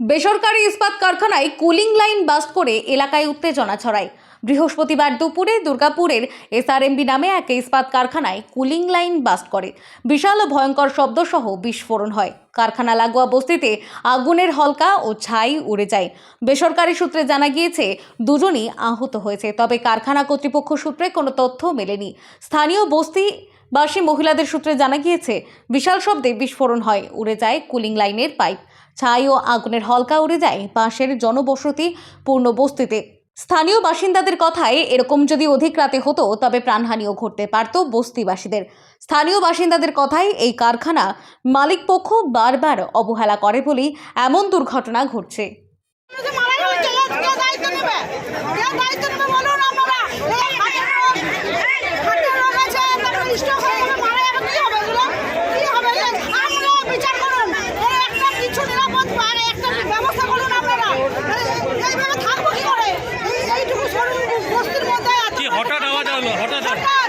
বেসরকারি ইস্পাত কারখানায় কুলিং লাইন বাস্ট করে এলাকায় উত্তেজনা ছড়ায়। বৃহস্পতিবার দুপুরে দুর্গাপুরের এসআরএমবি নামে এক ইস্পাত কারখানায় কুলিং লাইন বাস্ট করে। বিশাল ও ভয়ঙ্কর শব্দসহ বিস্ফোরণ হয়। কারখানা লাগোয়া বস্তিতে আগুনের হলকা ও ছাই উড়ে যায়। বেসরকারি সূত্রে জানা গিয়েছে, দুজনই আহত হয়েছে। তবে কারখানা কর্তৃপক্ষ সূত্রে কোনো তথ্য মেলেনি। স্থানীয় বস্তি বাসী মহিলাদের সূত্রে জানা গিয়েছে, বিশাল শব্দে বিস্ফোরণ হয়। উড়ে যায় কুলিং লাইনের পাইপ। ছাই ও আগুনের হলকা উড়ে যায় পাশের জনবসতি পূর্ণ বস্তিতে। স্থানীয় বাসিন্দাদের কথায় এরকম যদি অধিক রাতে হতো, তবে প্রাণহানিও ঘটতে পারত বস্তিবাসীদের। স্থানীয় বাসিন্দাদের কথায় এই কারখানা মালিকপক্ষ বারবার অবহেলা করে বলেই এমন দুর্ঘটনা ঘটছে। सरकार